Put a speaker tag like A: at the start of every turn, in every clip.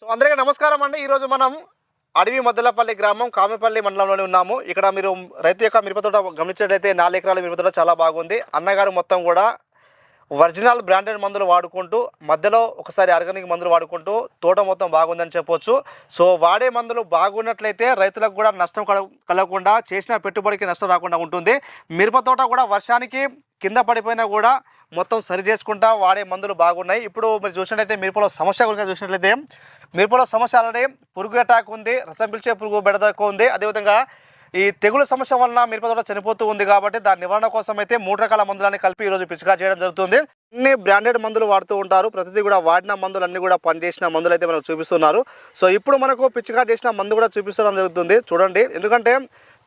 A: So అందరికీ నమస్కారం అండి. ఈరోజు మనం అడవి మద్దలపల్లి గ్రామం కామెపల్లి మండలంలోనే ఉన్నాము. ఇక్కడ మీరు రైతు యొక్క మిరప తోట గమనించినట్లయితే నాలుగు ఎకరాల మిరప తోట చాలా బాగుంది. అన్నగారు మొత్తం కూడా ఒరిజినల్ బ్రాండెడ్ మందులు వాడుకుంటూ మధ్యలో ఒకసారి ఆర్గానిక్ మందులు వాడుకుంటూ తోట మొత్తం బాగుందని చెప్పొచ్చు. సో వాడే మందులు బాగున్నట్లయితే రైతులకు కూడా నష్టం కల- కలగకుండా చేసిన పెట్టుబడికి నష్టం రాకుండా ఉంటుంది. మిరప తోట కూడా వర్షానికి కింద పడిపోయినా కూడా మొత్తం సరి చేసుకుంటా వాడే మందులు బాగున్నాయి. ఇప్పుడు మీరు చూసినట్లయితే మిరపలో సమస్య గురించి చూసినట్లయితే మిరపలో సమస్య ఆల్రెడీ పురుగు అటాక్ ఉంది రసం పిలిచే పురుగు బెడదక్క ఉంది. అదేవిధంగా ఈ తెగులు సమస్య వలన మిరప తోట చనిపోతూ ఉంది కాబట్టి దాని నివారణ కోసం అయితే మూడు రకాల మందులని కలిపి ఈరోజు పిచికా చేయడం జరుగుతుంది. అన్ని బ్రాండెడ్ మందులు వాడుతూ ఉంటారు. ప్రతిదీ కూడా వాడిన మందులు అన్ని కూడా పనిచేసిన మందులు అయితే మనకు చూపిస్తున్నారు. సో ఇప్పుడు మనకు పిచికా చేసిన మందు కూడా చూపిస్తడం జరుగుతుంది. చూడండి. ఎందుకంటే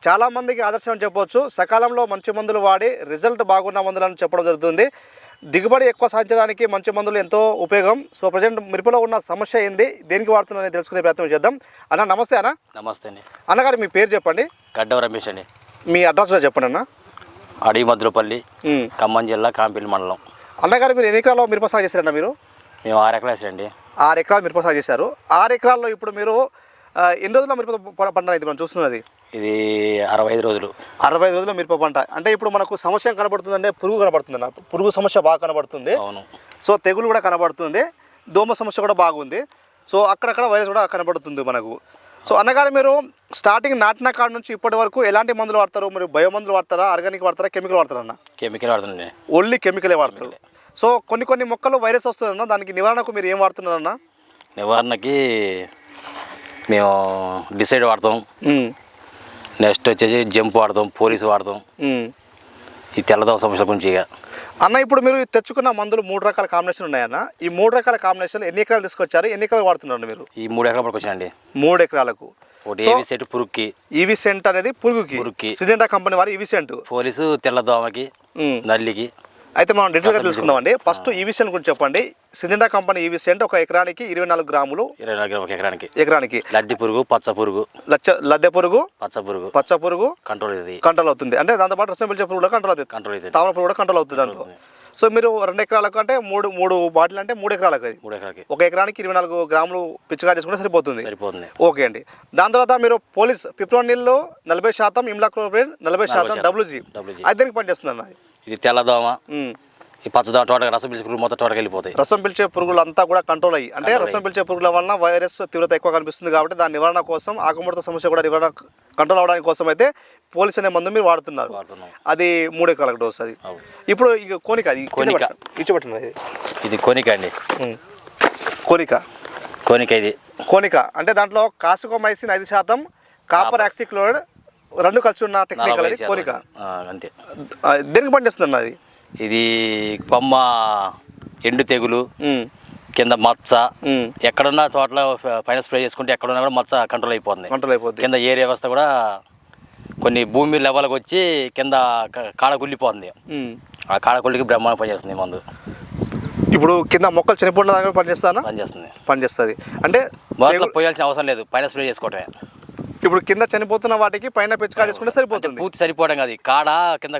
A: చాలా మందికి ఆదర్శం అని చెప్పొచ్చు. సకాలంలో మంచి మందులు వాడి రిజల్ట్ బాగున్న మందులను చెప్పడం జరుగుతుంది. దిగుబడి ఎక్కువ సాధించడానికి మంచి మందులు ఎంతో ఉపయోగం. సో ప్రజెంట్ మిరపలో ఉన్న సమస్య ఏంది? దేనికి వాడుతున్నారని తెలుసుకునే ప్రయత్నం చేద్దాం. అన్న నమస్తే అన్న.
B: నమస్తే అండి.
A: అన్నగారు మీ పేరు చెప్పండి.
B: గడ్డవ రమేష్ అండి.
A: మీ అడ్రస్ చెప్పండి అన్న.
B: అడవి మద్రపల్లి. ఖమ్మం జిల్లా కాంపిల్లి మండలం.
A: అన్నగారు మీరు ఎన్ని ఎకరాల్లో మిరప సాగు చేశారన్న మీరు?
B: మేము ఆరు ఎకరాలు వేసాండి
A: ఆరు ఎకరాలు మిరప సాగు చేశారు. ఆరు ఎకరాల్లో ఇప్పుడు మీరు ఎన్ని రోజుల్లో మిరప పంట ఇది మనం చూస్తున్నది?
B: ఇది అరవై ఐదు రోజులు.
A: అరవై ఐదు రోజుల్లో మిరప పంట. అంటే ఇప్పుడు మనకు సమస్య ఏం కనబడుతుందంటే పురుగు కనబడుతుంది అన్న. పురుగు సమస్య బాగా కనబడుతుంది.
B: అవును.
A: సో తెగులు కూడా కనబడుతుంది. దోమ సమస్య కూడా బాగుంది. సో అక్కడక్కడ వైరస్ కూడా కనబడుతుంది మనకు. సో అన్నగారు మీరు స్టార్టింగ్ నాటిన కాడ నుంచి ఇప్పటి వరకు ఎలాంటి మందులు వాడతారు? మీరు బయో మందులు వాడతారా? ఆర్గానిక్ వాడతారా? కెమికల్ వాడతారా అన్న?
B: కెమికల్ వాడుతుందండి
A: ఓన్లీ కెమికలే వాడతారు. సో కొన్ని కొన్ని మొక్కలు వైరస్ వస్తుందన్న దానికి నివారణకు మీరు ఏం వాడుతున్నారన్న?
B: నివారణకి మేము డిసైడ్ వాడతాం. నెక్స్ట్ వచ్చేసి జంప్ వాడతాం పోలీస్ వాడతాం ఈ తెల్లదోమ సమస్యల గురించి ఇక.
A: అన్న ఇప్పుడు మీరు తెచ్చుకున్న మందులు మూడు రకాల కాంబినేషన్ ఉన్నాయన్న. ఈ మూడు రకాల కాంబినేషన్ ఎన్ని ఎకరాలు తీసుకొచ్చారు? ఎన్ని ఎకరాలు వాడుతున్నారు మీరు?
B: ఈ మూడు ఎకరాలు పడుకొచ్చానండి
A: మూడు ఎకరాలకు.
B: ఒకటి ఏవి సెట్ పురుగుకి.
A: ఈవి సెంట్ అనేది పురుగుకి.
B: పురుగుకి.
A: సిజెంటా కంపెనీ వారి ఈవి సెంట్.
B: పోలీసు తెల్లదోమకి నల్లికి.
A: అయితే మనం డీటెయిల్గా తెలుసుకుందామండి. ఫస్ట్ ఈవి సెంట్ గురించి చెప్పండి. సిజెంటా కంపెనీ ఈవి సెంట్ ఒక ఎకరానికి ఇరవై నాలుగు గ్రాములు.
B: ఇరవై నాలుగు ఒక ఎకరానికి.
A: ఎకరానికి.
B: లద్ది పురుగు పచ్చ పురుగు.
A: లచ్చ లద్దె పురుగు
B: పచ్చ పురుగు.
A: పచ్చ పురుగు
B: కంట్రోల్ ఇది
A: కంట్రోల్ అవుతుంది. అంటే దాంతోపాటు రసం పిలిచే పురుగు కూడా కంట్రోల్ అవుతుంది.
B: కంట్రోల్ ఇది
A: తామర పురుగు కూడా కంట్రోల్ అవుతుంది దాంతో. సో మీరు రెండు ఎకరాలకు అంటే మూడు మూడు బాటిల్ అంటే మూడు ఎకరాలకు అది.
B: మూడు ఎకరాలకి.
A: ఒక ఎకరానికి ఇరవై నాలుగు గ్రాములు పిచ్చిగా చేసుకుంటే సరిపోతుంది.
B: సరిపోతుంది.
A: ఓకే అండి. దాని తర్వాత మీరు పోలీస్ పిప్రోనిల్లో నలభై శాతం ఇమ్లాక్లోప్రిడ్ నలభై శాతం. డబ్ల్యూజీ. అది దేనికి పనిచేస్తుంది అన్న
B: ఇది తెల్లదోమ. ఈ పచ్చదోమ తోట రసం పిలిచి పురుగు మొత్తం తోటకి వెళ్ళిపోతాయి.
A: రసం పిలిచే పురుగులు అంతా కూడా కంట్రోల్ అయ్యి. అంటే రసం పిలిచే పురుగుల వలన వైరస్ తీవ్రత ఎక్కువ కనిపిస్తుంది కాబట్టి దాని నివారణ కోసం ఆకుముడత సమస్య కూడా నివారణ కంట్రోల్ అవడానికి కోసం అయితే పోలీస్ అనే మందు మీరు వాడుతున్నారు.
B: వాడుతున్నాం.
A: అది మూడు ఎకరాలకు డోస్ అది. ఇప్పుడు ఇక కోనిక అది
B: కోనిక.
A: ఇచ్చిపెట్టిన ఇది
B: కొనిక అండి.
A: కోనిక.
B: కొనిక ఇది.
A: కోనిక. అంటే దాంట్లో కాసుకోమైసిన్ ఐదు శాతం కాపర్ ఆక్సిక్లోరైడ్ రెండు కలిసి ఉన్న టెక్నిక్
B: నలభై
A: అది. కోనిక.
B: అంతే.
A: దేనికి పనిచేస్తుంది అన్న అది?
B: ఇది కొమ్మ ఎండు తెగులు. కింద మచ్చ. ఎక్కడున్నా తోటలో పైన స్ప్రే చేసుకుంటే ఎక్కడున్నా కూడా మచ్చ కంట్రోల్ అయిపోతుంది.
A: కంట్రోల్ అయిపోద్ది.
B: కింద ఏరియా వ్యవస్థ కూడా కొన్ని భూమి లెవెల్కి వచ్చి కింద కాడ కుళ్ళిపోతుంది. ఆ కాడ కుళ్ళికి బ్రహ్మాండం పనిచేస్తుంది మందు.
A: ఇప్పుడు కింద మొక్కలు చనిపోయిన దాకా పనిచేస్తానా
B: పనిచేస్తుంది.
A: పనిచేస్తుంది. అంటే
B: పోయాల్సిన అవసరం లేదు. పైన స్ప్రే చేసుకోవటమే.
A: ఇప్పుడు కింద చనిపోతున్న వాటికి పైన
B: అంటే
A: సరిపోతుంది.
B: పూర్తి సరిపోవడం కాదు. కాడ కింద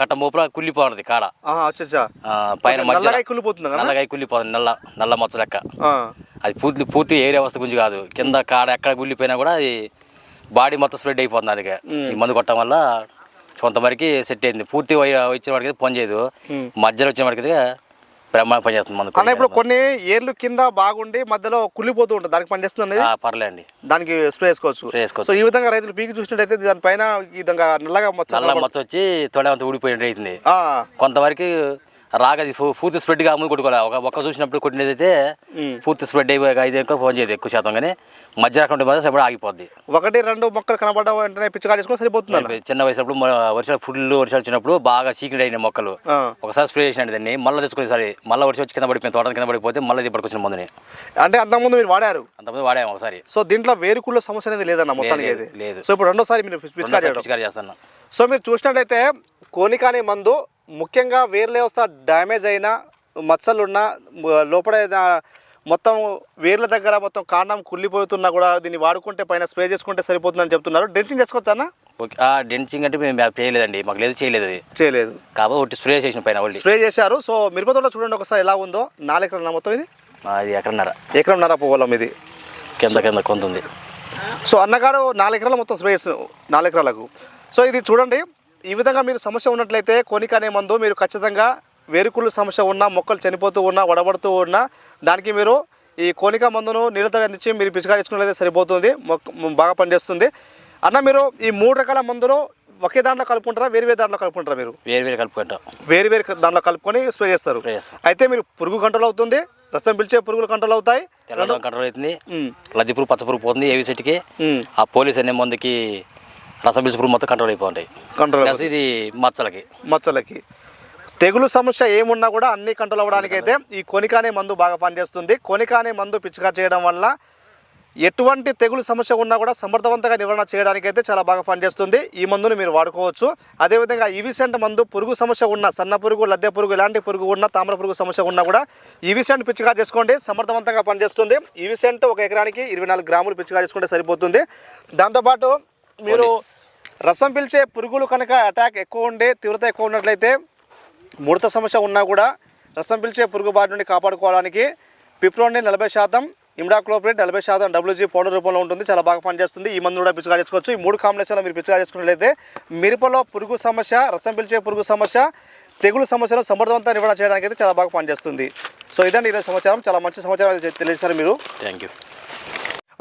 B: కట్ట మోపులా కుళ్ళిపోతుంది కాడ. పైన
A: ఓకే,
B: మధ్య
A: నల్లగా కుళ్ళిపోతుంది
B: కుళ్ళిపోతుంది. నల్ల నల్ల మచ్చ లెక్క. అది పూర్తి పూర్తి ఏరియా వ్యవస్థ గురించి కాదు. కింద కాడ ఎక్కడ గుళ్ళిపోయినా కూడా అది బాడీ మొత్తం స్ప్రెడ్ అయిపోతుంది అది ఈ మందు కొట్టడం వల్ల కొంతవరకు సెట్ అయింది. పూర్తి వచ్చిన వాడికి పని చేయదు. మధ్యలో వచ్చిన వాడికి బ్రహ్మాండం పని చేస్తుంది మందు
A: అన్న ఇప్పుడు కొన్ని ఏర్లు కింద బాగుండి మధ్యలో కుళ్ళిపోతూ ఉంటుంది. దానికి పనిచేస్తుంది
B: పర్లేండి.
A: దానికి స్ప్రే చేసుకోవచ్చు.
B: స్ప్రే చేసుకోవచ్చు.
A: సో ఈ విధంగా రైతులు పీకి చూసినట్టయితే దానిపైన ఈ విధంగా నల్లగా మచ్చ
B: నల్ల మచ్చ వచ్చి తొడ ఊడిపోయినట్టు అవుతుంది. కొంతవరకు రాగది ఫూ- పూర్తి స్ప్రెడ్గా అమ్ముడు కొట్టుకోవాలి. ఒక ఒక్క చూసినప్పుడు కొట్టినది అయితే. పూర్తి స్ప్రెడ్ అయిపోయి అయితే ఎక్కువ ఫోన్ చేయదు ఎక్కువ శాతం కానీ మధ్య రకం మాత్రం సరిపడా ఆగిపోద్ది.
A: ఒకటి రెండు మొక్కలు కనబడ్డ వెంటనే పిచ్చికా చేసుకుంటే సరిపోతుంది
B: చిన్న వయసులో వర్షాలు ఫుల్ వర్షాలు వచ్చినప్పుడు బాగా చీకటి అయిన మొక్కలు.
A: ఒకసారి
B: స్ప్రే చేసినట్టు దాన్ని మళ్ళీ తెచ్చుకుని సరే మళ్ళీ వర్షం వచ్చి కింద పడిపోయింది తోట కింద పడిపోతే మళ్ళీ ఇది పడుకొచ్చిన మందుని.
A: అంటే అంతకుముందు మీరు వాడారు?
B: అంతమంది వాడాము ఒకసారి.
A: సో దీంట్లో వేరుకుళ్ళ సమస్య అనేది లేదన్న మొత్తానికి
B: లేదు.
A: సో ఇప్పుడు రెండోసారి మీరు పిచ్చికా
B: రెండోసారి
A: చేయడం.
B: పిచికారీ చేస్తాను.
A: సో మీరు చూసినట్లయితే కోనిక అనే మందు ముఖ్యంగా వేర్ల వ్యవస్థ డ్యామేజ్ అయినా మచ్చలున్నా లోపల మొత్తం వేర్ల దగ్గర మొత్తం కాండం కుళ్ళిపోతున్నా కూడా దీన్ని వాడుకుంటే పైన స్ప్రే చేసుకుంటే సరిపోతుందని చెప్తున్నారు. డ్రెంచింగ్ చేసుకోవచ్చా అన్న?
B: ఓకే. ఆ డెన్సింగ్ అంటే మేము చేయలేదండి. మాకు లేదు చేయలేదు అది.
A: చేయలేదు.
B: కాబట్టి స్ప్రే చేసిన పైన ఒళ్ళి
A: స్ప్రే చేశారు. సో మిరపతోట చూడండి ఒకసారి ఎలా ఉందో. నాలుగు మొత్తం ఇది?
B: అది ఎక్కడన్నర
A: ఎకరంన్నర పొలం ఇది.
B: కింద కింద కొంత ఉంది.
A: సో అన్నగారు నాలుగు ఎకరాలు మొత్తం స్ప్రే చేస్తున్నారు. నాలుగు ఎకరాలకు. సో ఇది చూడండి. ఈ విధంగా మీరు సమస్య ఉన్నట్లయితే కొనిక అనే మందు మీరు ఖచ్చితంగా వేరుకుళ్ళు సమస్య ఉన్నా మొక్కలు చనిపోతూ ఉన్నా వడబడుతూ ఉన్నా దానికి మీరు ఈ కోనిక మందును నీళ్ళతో అందించి మీరు పిచికా చేసుకున్నట్లయితే సరిపోతుంది. మొక్క బాగా పనిచేస్తుంది. అన్న మీరు ఈ మూడు రకాల మందులు ఒకే దాంట్లో కలుపుకుంటారా వేరు వేరు దాంట్లో కలుపుకుంటారా మీరు?
B: వేరు వేరు కలుపుకుంటాం.
A: వేరు వేరు దాంట్లో కలుపుకొని స్ప్రే చేస్తారు. అయితే మీరు పురుగు కంట్రోల్ అవుతుంది రసం పిలిచే పురుగులు కంట్రోల్ అవుతాయి.
B: కంట్రోల్ అవుతుంది.
A: ఉమ్,
B: లద్ది పురుగు పచ్చ పురుగు పోతుంది ఏవి చెట్టుకి. ఆ పోలీస్ అనే మందుకి రసం పిలిచి పురుగు మొత్తం కంట్రోల్ అయిపోతాయి
A: కంట్రోల్
B: ప్లస్ ఇది మచ్చలకి.
A: మచ్చలకి. తెగులు సమస్య ఏమున్నా కూడా అన్ని కంట్రోల్ అవ్వడానికి అయితే ఈ కొనిక అనే మందు బాగా పనిచేస్తుంది. కొనిక అనే మందు పిచ్చిగా చేయడం వల్ల ఎటువంటి తెగులు సమస్య ఉన్నా కూడా సమర్థవంతంగా నివారణ చేయడానికి అయితే చాలా బాగా పనిచేస్తుంది. ఈ మందుని మీరు వాడుకోవచ్చు. అదేవిధంగా ఇవిసెంట్ మందు పురుగు సమస్య ఉన్న సన్న పురుగు లద్దె పురుగు ఇలాంటి పురుగు ఉన్న తామ్ర పురుగు సమస్య ఉన్నా కూడా ఇవిసెంట్ పిచ్చిగా చేసుకోండి. సమర్థవంతంగా పనిచేస్తుంది. ఇవిసెంట్ ఒక ఎకరానికి ఇరవై నాలుగు గ్రాములు పిచ్చిగా చేసుకుంటే సరిపోతుంది. దాంతోపాటు మీరు రసం పిలిచే పురుగులు కనుక అటాక్ ఎక్కువ ఉండే తీవ్రత ఎక్కువ ఉన్నట్లయితే ముడత సమస్య ఉన్నా కూడా రసం పిలిచే పురుగు బారి నుండి కాపాడుకోవడానికి పిప్రోని నలభై శాతం ఇమ్డాక్లోప్రేట్ నలభై శాతం డబ్ల్యూజీ పౌడర్ రూపంలో ఉంటుంది. చాలా బాగా పనిచేస్తుంది. ఈ మందు కూడా పిచ్చుగా చేసుకోవచ్చు. ఈ మూడు కాంబినేషన్లో మీరు పిచ్చుగా చేసుకున్నట్లయితే మిరపలో పురుగు సమస్య రసం పిలిచే పురుగు సమస్య తెగులు సమస్యను సమర్థవంతంగా నివారణ చేయడానికి అయితే చాలా బాగా పనిచేస్తుంది. సో ఇదండి ఈరోజు సమాచారం. చాలా మంచి సమాచారం అయితే తెలియజేశారు మీరు.
B: థ్యాంక్ యూ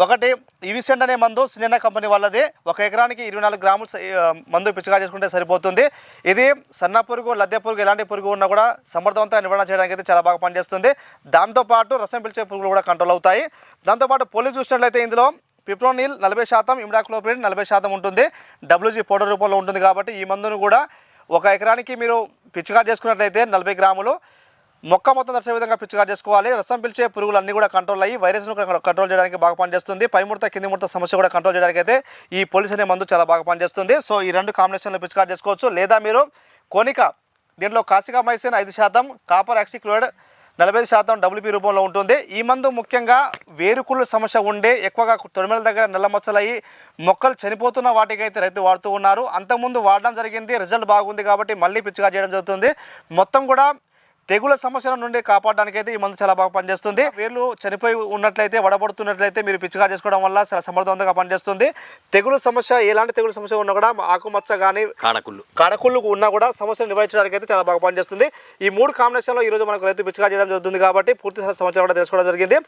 A: ఒకటి ఇవిసెంట్ అనే మందు సిజెండా కంపెనీ వాళ్ళది. ఒక ఎకరానికి ఇరవై నాలుగు గ్రాములు మందు పిచ్చిగా చేసుకుంటే సరిపోతుంది. ఇది సన్న పురుగు లద్దె పురుగు ఎలాంటి పురుగు ఉన్నా కూడా సమర్థవంతంగా నివారణ చేయడానికి అయితే చాలా బాగా పనిచేస్తుంది. దాంతోపాటు రసం పిలిచే పురుగులు కూడా కంట్రోల్ అవుతాయి. దాంతోపాటు పోలీస్ చూసినట్లయితే ఇందులో పిప్రోనిల్ నలభై శాతం ఇమ్డాక్లోప్రిన్ నలభై శాతం ఉంటుంది. డబ్ల్యూజీ పౌడర్ రూపంలో ఉంటుంది కాబట్టి ఈ మందును కూడా ఒక ఎకరానికి మీరు పిచ్చిగా చేసుకున్నట్లయితే నలభై గ్రాములు. మొక్క మొత్తం దర్శే విధంగా పిచ్చుగా చేసుకోవాలి. రసం పిలిచే పురుగులు అన్ని కూడా కంట్రోల్ అయ్యి వైరస్ను కూడా కంట్రోల్ చేయడానికి బాగా పనిచేస్తుంది. పై ముడత కింది ముడత సమస్య కూడా కంట్రోల్ చేయడానికి అయితే ఈ పోలీస్ అనే మందు చాలా బాగా పనిచేస్తుంది. సో ఈ రెండు కాంబినేషన్లో పిచ్చుగా చేసుకోవచ్చు. లేదా మీరు కోనిక దీంట్లో కాసికా మైసిన్ ఐదు శాతం కాపర్ యాక్సిక్లోయిడ్ నలభై ఐదు శాతం డబ్ల్యూపీ రూపంలో ఉంటుంది. ఈ మందు ముఖ్యంగా వేరుకుళ్ళు సమస్య ఉండే ఎక్కువగా తొడిమెల దగ్గర నల్లమచ్చలయ్యి మొక్కలు చనిపోతున్న వాటికైతే రైతు వాడుతూ ఉన్నారు. అంతకుముందు వాడడం జరిగింది రిజల్ట్ బాగుంది కాబట్టి మళ్ళీ పిచ్చిగా చేయడం జరుగుతుంది. మొత్తం కూడా తెగుల సమస్యల నుండి కాపాడడానికి అయితే ఈ మందు చాలా బాగా పనిచేస్తుంది. వేర్లు చనిపోయి ఉన్నట్లయితే వడబడుతున్నట్లయితే మీరు పిచ్చిగా చేసుకోవడం వల్ల చాలా సమర్థవంతంగా పనిచేస్తుంది. తెగులు సమస్య ఎలాంటి తెగులు సమస్య ఉన్నా కూడా ఆకుమచ్చ కానీ
B: కాడకుళ్ళు.
A: కడకుళ్ళు ఉన్నా కూడా సమస్యను నివారించడానికి అయితే చాలా బాగా పనిచేస్తుంది. ఈ మూడు కాంబినేషన్లో ఈ రోజు మనకు రైతు పిచ్చిగా చేయడం జరుగుతుంది కాబట్టి పూర్తి సమాచారం కూడా తెలుసుకోవడం జరిగింది.